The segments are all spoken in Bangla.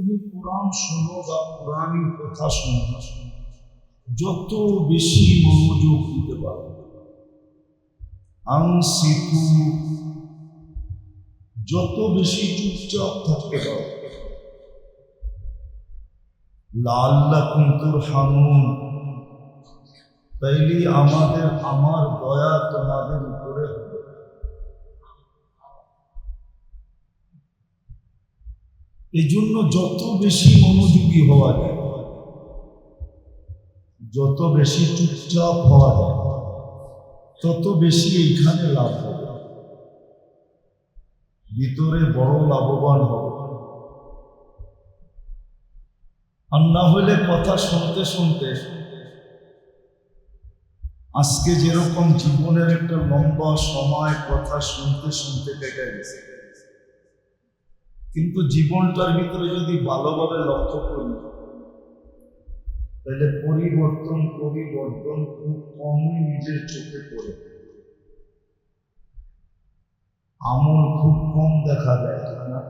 তুমি কোরআন শোনো বা কোরআনই কথা শোনো, যত বেশি মনোযোগ দিতে পারো। আংসিকু যত বেশি চুপচাপ থাকতে পারো। লাল্লাকুম তুরহামুন, তাইলে আমাদের, আমার দয়া তোমাদের এই জন্য যত বেশি মনোযোগী হওয়া যায়, যত বেশি চুপচাপ হওয়া যায়, তত বেশি এইখানে লাভ হবে। ভিতরে বড় লাভবান হবে। আর না হলে কথা শুনতে শুনতে আজকে যেরকম জীবনের একটা লম্বা সময় কথা শুনতে শুনতে কেটে গেছে। কিন্তু জীবনটার ভিতরে যদি ভালোভাবে লক্ষ্য করি, তাহলে পরিবর্তন পরিবর্তন খুব কমই নিজের চোখে পড়ে। আমল খুব কম দেখা যায় না?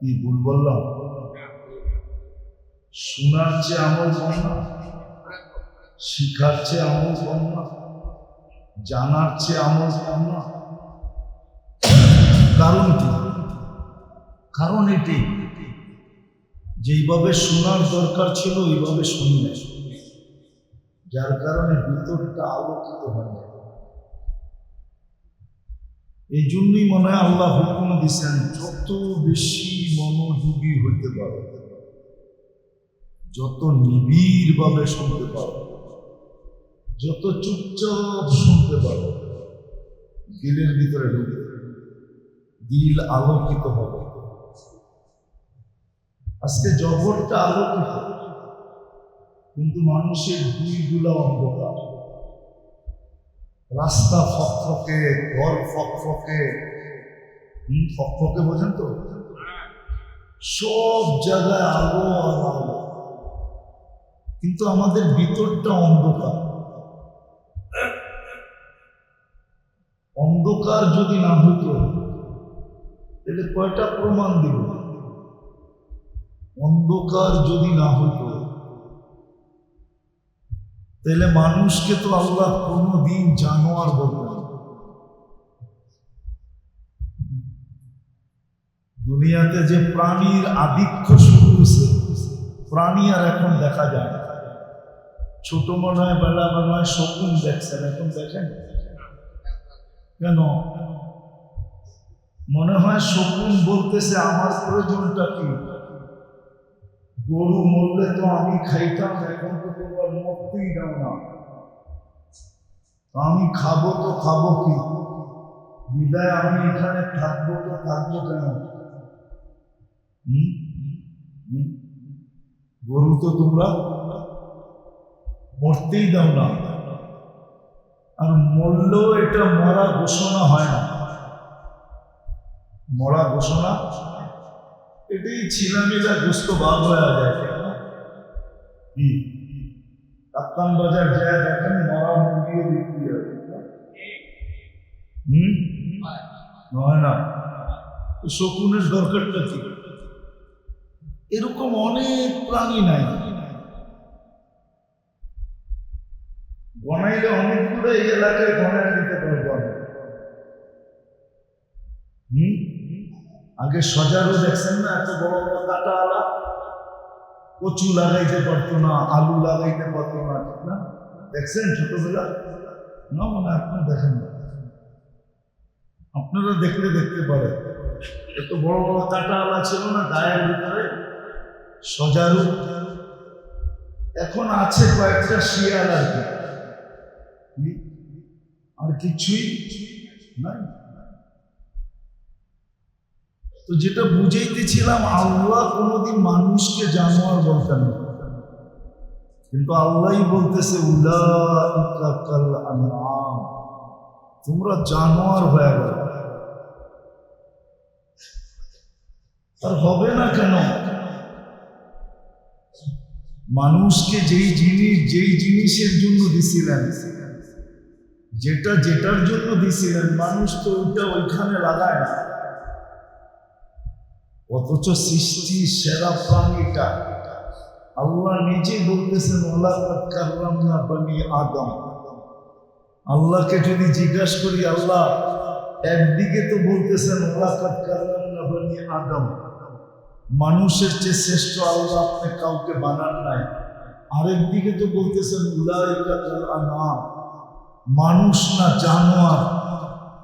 কি ভুল বললাম? শোনার চেয়ে আমল কম না? শিখার চেয়ে আমল কম না? জানার চেয়ে আমল কম না? কারণ এটি, যেইভাবে শোনার দরকার ছিল, ওইভাবে শুনি না যার কারণে ভিতরটা আলোকিত হয় এই জন্যই মনে হয় আল্লাহ হুকুম দিচ্ছেন যত বেশি মনোযোগী হইতে পারো, যত নিবিড় ভাবে শুনতে পারো, যত চুপচাপ শুনতে পারো, দিলের ভিতরে ঢুকে দিল আলোকিত হবে। আজকে জগৎটা আলোকিত। কিন্তু মানুষের দুইগুলা অন্ধকার। রাস্তা ফকফকে, ঘর ফকফকে ফকফকে বোঝেন তো? সব জায়গায় আলো আর আলো। কিন্তু আমাদের ভিতরটা অন্ধকার। অন্ধকার যদি না হতো তাহলে কয়টা প্রমাণ দিব? অন্ধকার যদি না হতো তাহলে মানুষকে তো আল্লাহ কোনো দিন জানোয়ার বলতেন দুনিয়াতে যে প্রাণীর আধিক্য শুরু হয়েছে, প্রাণী আর এখন দেখা যায় ছোট মনে হয়, বেলা হয়, শকুন দেখছেন এখন দেখেন কেন? মনে হয় শকুন বলতেছে, আমার প্রয়োজনটা কি? গরু মরলে তো আমি খাইতাম, এখন তো তোমার মরতেই দাও না। আমি খাব তো খাব কি? বিদায়, আমি এখানে থাকব তো থাকব কেন? গরু তো তোমরা মরতেই দাও না। আর মরলেও এটা মরা ঘোষণা হয় না। মরা ঘোষণা এটাই ছিলামিলা গোস্ত ভাগ হয়ে যায় কাপ্তান বাজার যায়, দেখেন মরা মুরগিও বিক্রি হয় নয় না? শকুনের দরকারটা কি? এরকম অনেক প্রাণী নাই। গনাইলে অনেকগুলো এই এলাকায় গনায় দিতে পারব। হুম? আগে সজারও দেখছেন না, এত বড় বড় কাটা আলা কচু লাগাইতে পারতো না, আলু লাগাইতে পারতো না, ঠিক না? দেখছেন ছোটবেলা? না মানে আপনি দেখেন না। আপনারা দেখলে দেখতে পারেন। এত বড় বড় কাটা আলা ছিল না গায়ের ভিতরে? সজারু? এখন আছে কয়েকটা শিয়াল আর কি? আর কিছুই নাই? তো যেটা বুঝাইতেছিলাম, আল্লাহ কোনোদিন মানুষকে জানোয়ার বলতেন না। কিন্তু আল্লাহই বলতেছে। তোমরা জানোয়ার হয়ে গেল। আর হবে না কেন? মানুষকে যেই জিনিস, যেই জিনিসের জন্য দিছিলেন, যেটা যেটার জন্য দিছিলেন, মানুষ তো ওইটা ওইখানে লাগায় না। অথচ সৃষ্টি সেরা প্রাণীটা। আল্লাহ নিজে বলতেছেন না বানি আদম। আল্লাহকে যদি জিজ্ঞাসা করি, আল্লাহ, একদিকে তো বলতেছেন বানি আদম। মানুষের চেয়ে শ্রেষ্ঠ আল্লাহ আপনি কাউকে বানান নাই। আরেক দিকে তো বলতেছেন আনআম। মানুষ না জানোয়ার।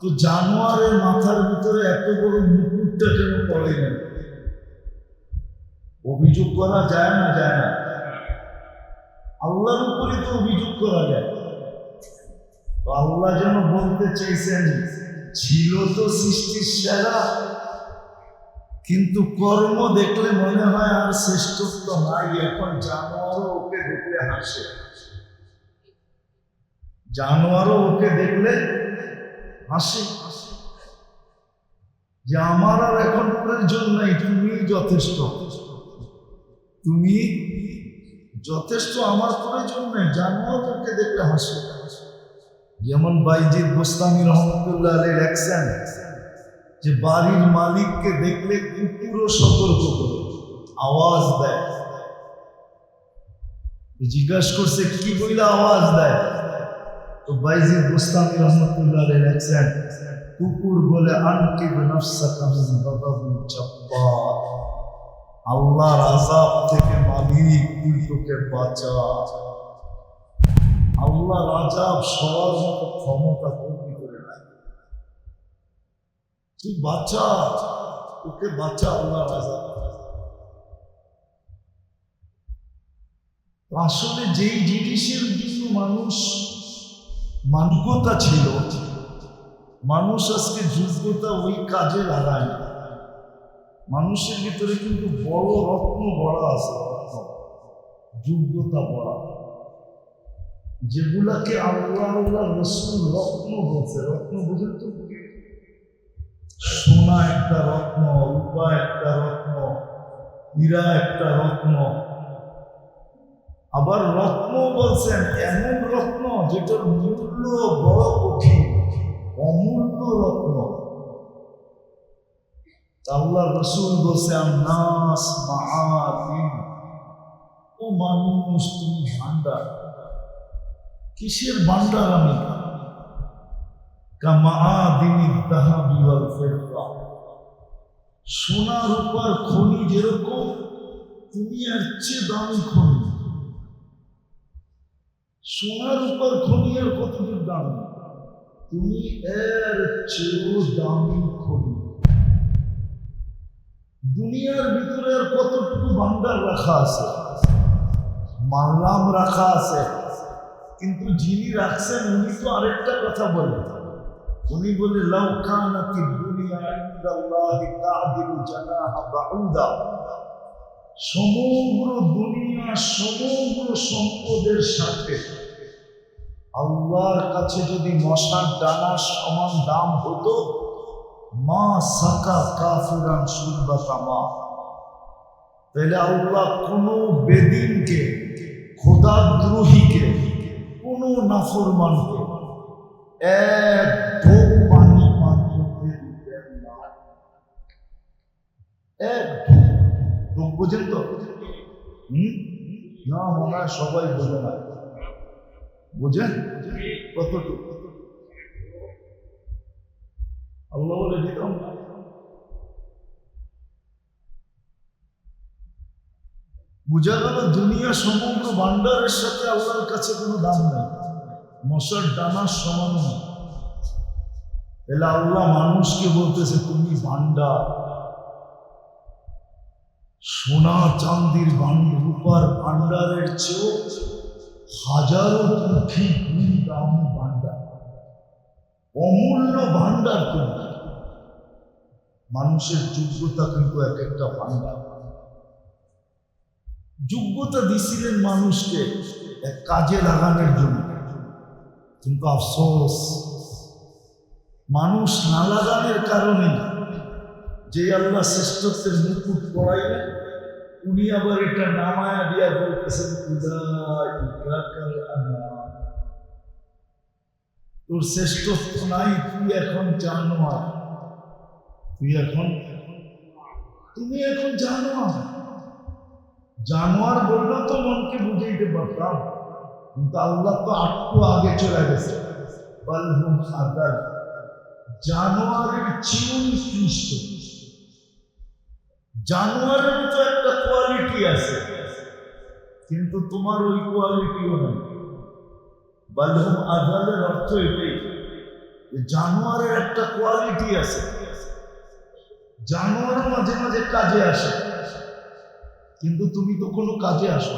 তো জানোয়ারের মাথার ভিতরে এত বড় মুকুটটা কেন পড়ে না? অভিযোগ করা যায় না যায় না। আল্লাহর উপরে তো অভিযোগ করা যায়। তো আল্লাহ যেন বলতে চাইছেন, ছিল তো সৃষ্টির সেরা, কিন্তু কর্ম দেখলে মনে হয় আর শ্রেষ্ঠত্ব নাই, এখন জানোয়ারও ওকে দেখলে হাসে। জানোয়ারও ওকে দেখলে হাসে। যে আমার আর এখন প্রয়োজন নাই তুমি যথেষ্ট। তুমি যথেষ্ট আমার প্রয়োজন নেই জানোয়ার ওকে দেখলে হাসে। যেমন বাইজিদ গোস্তামি রহমতুল্লাহ আলী যে বাড়ির মালিককে দেখলে কুকুরও সতর্ক করে, আওয়াজ দেয়। জিজ্ঞাসা করছে, কি বইলে আওয়াজ দেয়? তো বাইজিদ গোস্তামি রহমতুল্লাহ আলী লেখছেন কুকুর বলে আনকি নফসাকা মিন গাদাবিন জব্বার আল্লাহর আযাব থেকে মালিক তোকে বাঁচা। আল্লাহর আযাব সবার মতো ক্ষমতা তৈরি করে নাই। তুই বাঁচা ওকে বাঁচা আল্লাহর আযাব। আসলে যেই জিনিসের জন্য মানুষ মানবতা ছিল, মানুষ আজকে যোগ্যতা ওই কাজে লাগায় না মানুষের ভিতরে কিন্তু বড় রত্ন বড়া আছে। যোগ্যতা বড়া যেগুলাকে আল্লাহ আল্লাহ রসুল রত্ন বলছে। রত্ন বুঝেন তো সোনা একটা রত্ন, রূপা একটা রত্ন, হীরা একটা রত্ন। আবার রত্ন বলছেন এমন রত্ন যেটার মূল্য বড় কঠিন, অমূল্য রত্ন। আল্লাহ রসুল বলছে নাস মাহাদিন ও মানুষ, তুমি ভান্ডার। কিসের ভান্ডার আমি? সোনা রূপার খনি যেরকম তুমি এর চেয়ে দামি খনি। সোনার উপর খনি আর কতটুকু দামি? তুমি এর চেয়েও দামি দুনিয়ার ভিতরে কতটুকু ভান্ডার রাখা আছে? মানলাম রাখা আছে। কিন্তু যিনি রাখছেন, উনি তো আরেকটা কথা বলেন। উনি বলে, লাউ কানাতি দুনিয়া ইনদাল্লাহি তা'দিলু জানাহা বাউদা। সমগ্র দুনিয়া, সমগ্র সম্পদের সাথে আল্লাহর কাছে যদি মশার ডানার সমান দাম হতো মা সাকা কাফিরান সুলবা কামা তাহলে আল্লাহ কোন বেদিনকে, খোদাদ্রোহীকে, কোন নাফরমানকে এক ঢোক পানি পান করতে না। এক ঢোক বোঝেন তো? হুম? না, মনে হয় সবাই বোঝে না। বোঝেন? কতটুকু? আল্লাহ বলে দিতাম না বোঝা গেল দুনিয়া সমগ্র ভান্ডারের সাথে আল্লাহর কাছে কোনো দাম নেই। মশার ডানার সমান তাহলে আল্লাহ মানুষকে বলতেছে, তুমি ভান্ডার। সোনা চান্দির ভান্ড রূপার ভান্ডারের চেয়েও হাজারো কোটি ভান্ডার। অমূল্য ভান্ডার তুমি। মানুষের যোগ্যতা কিন্তু এক একটা ভান্ডার যোগ্যতা দিছিলেন মানুষকে এক কাজে লাগানোর জন্য। কিন্তু আফসোস, মানুষ না লাগানোর কারণে যে আল্লাহ শ্রেষ্ঠত্বের মুকুট পড়াইলেন উনি আবার এটা নামায়া দিয়া বলতেছেন তোর শ্রেষ্ঠত্ব নাই, তুই এখন জানোয়ার। তুই এখন তুমি এখন জানোয়ার। জানোয়ার বললেও তো মনকে বুঝাইতে পারতাম। কিন্তু আল্লাহ তো একটু আগে চলে গেছে। বলহুম আদাল। জানোয়ারের চেয়েও নিকৃষ্ট জানোয়ারের তো একটা কোয়ালিটি আছে। কিন্তু তোমার ওই কোয়ালিটিও নেই। বলহুম আদালের অর্থ এটাই জানোয়ারের একটা কোয়ালিটি আছে। জানোয়ার মাঝে মাঝে কাজে আসে। কিন্তু তুমি তো কোনো কাজে আসো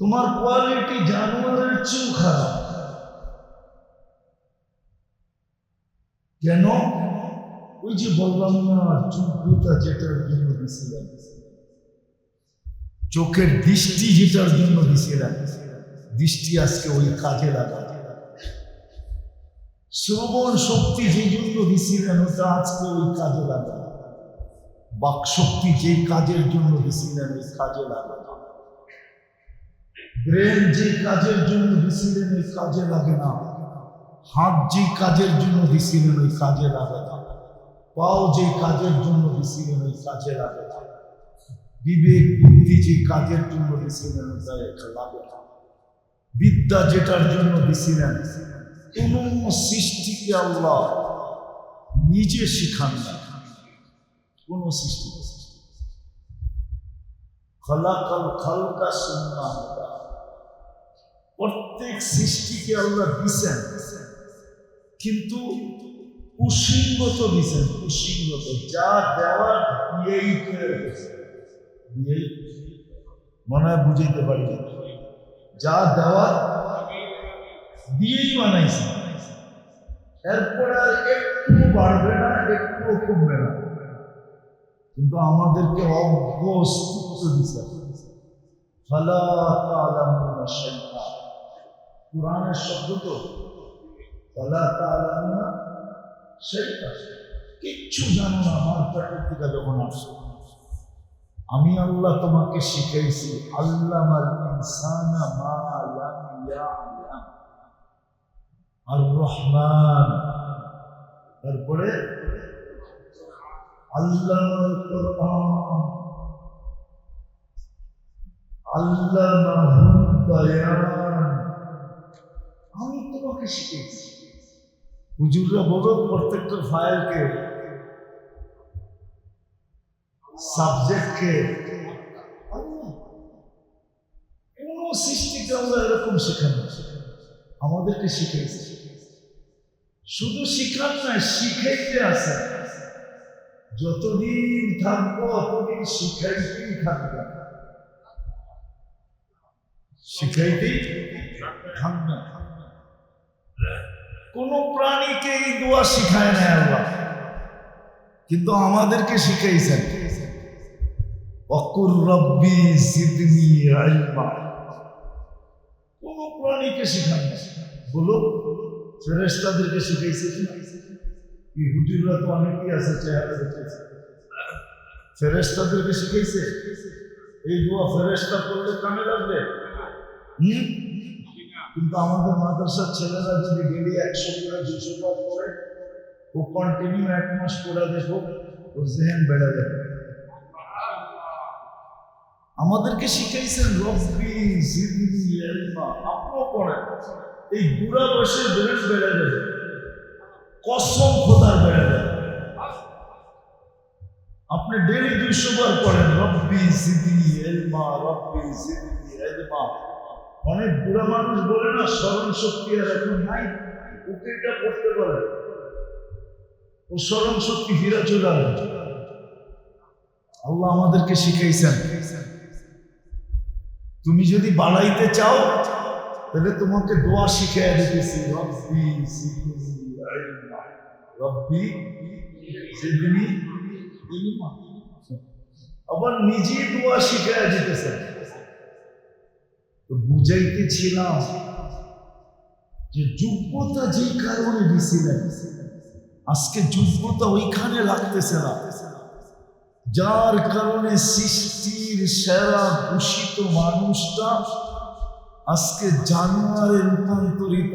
তোমার কোয়ালিটি জানোয়ারের চেয়েও খারাপ। কেন? ওই যে বললাম না, যোগ্যতা যেটার জন্য দিছিলাম চোখের দৃষ্টি যেটার জন্য দিছিলাম দৃষ্টি আজকে ওই কাজে লাগা। শ্রবণ শক্তি যে জন্য দিছিলেন ওটা আজকে ওই কাজে লাগা বাক শক্তি যে কাজের জন্য দিছিলেন ওই কাজে লাগা ব্রেন যে কাজের জন্য দিছিলেন ওই কাজে লাগে না। হাত যে কাজের জন্য দিছিলেন ওই কাজে লাগে না। পাও যে কাজের জন্য দিছিলেন ওই কাজে লাগে না। বিবেক, বুদ্ধি যে কাজের জন্য দিছিলেন ওটা লাগে না। বিদ্যা যেটার জন্য দিছিলেন কোন সৃষ্টিকে আল্লাহ নিজে শিখান না। কোন সৃষ্টি। খলাকাল খালকা সুন্না প্রত্যেক সৃষ্টিকে আল্লাহ দিছেন। কিন্তু কুসিঙ্গত দিছেন। কুসিঙ্গত যা দেওয়ার দিয়েই দিয়েই মনে হয় বুঝাইতে পারি। যা দেওয়ার দিয়েই বানাইছে। এরপরে একটু বাড়বে না, একটু কমবে না। কিন্তু আমাদেরকে অজ্ঞ অস্তিত্ব দিছে কোরআনের শব্দ তো। কিচ্ছু জানো না, আমার থেকে যখন আসছো। আমি আল্লাহ তোমাকে শিখাইছি, আল্লামাল ইনসানা মা লাম ইয়ালাম। আর রহমান তারপরে আল্লামাহুল বায়ান। আমি তোমাকে শিখেছি হুজুররা বলো প্রত্যেকটা ফাইলকে সাবজেক্টকে কোন সৃষ্টিকে আমরা এরকম শেখানো আমাদেরকে শিখেছে শুধু শিখান নয় শিখাইতে আছে। যতদিন থাকব, ততদিন শিখাইতেই থাকবে। শিখাইতেই থাকবে। কোন প্রাণীকে এই দোয়া শিখায় না আল্লাহ। কিন্তু আমাদেরকে শিখাইছেন। অকুর রব্বি জিদনি ইলমা কোন প্রাণীকে শিখান না বলো। ফেরেস্তাদেরকে শিখাইছে ইহুদিরা তো অনেকেই আছে, চেহারা দেখেছে ফেরেস্তাদেরকে শিখাইছে? এই দোয়া ফেরেস্তা করলে কামে লাগবে? হুম? কিন্তু আমাদের মাদ্রাসার ছেলেরা যদি ডেলি একশো করে, দুশো বার করে, ও কন্টিনিউ এক মাস করে দেখো, ওর জেহেন বেড়ে যাবে। আমাদেরকে শিখাইছেন রব্বি জিদনি ইলমা আপনিও পড়েন। এই বুড়া বয়সে ব্রেন বেড়ে যাবে কসম খোদার বেড়ে যাবে আপনি ডেলি দুইশো বার পড়েন, রব্বি জিদনি ইলমা, রব্বি জিদনি ইলমা। অনেক বুড়া মানুষ বলে না, স্মরণ শক্তি আর এখন নাই। ওকে এটা করতে পারে ও স্মরণ শক্তি ফিরে চলে আল্লাহ আমাদেরকে শিখাইছেন, তুমি যদি বাড়াইতে চাও তাহলে তোমাকে দোয়া শিখাই দিতেছি, রব্বি রব্বি ইলমা আবার নিজেই দোয়া শিখাই দিতেছেন তো বুঝাইতেছিলাম যে যোগ্যতা যেই কারণে দিছিলেন আজকে যোগ্যতা ওইখানে লাগতেছে না। যার কারণে সৃষ্টির সেরা দূষিত মানুষটা আজকে জানুয়ারে রূপান্তরিত।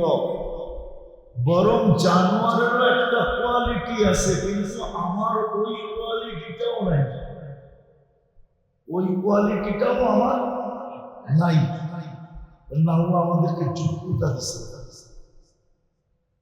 বরং জানোয়ারেরও একটা কোয়ালিটি আছে, কিন্তু আমার ওই কোয়ালিটিটাও নাই। ওই কোয়ালিটিটাও আমার নাই। না আমাদেরকে যোগ্যতা দিচ্ছে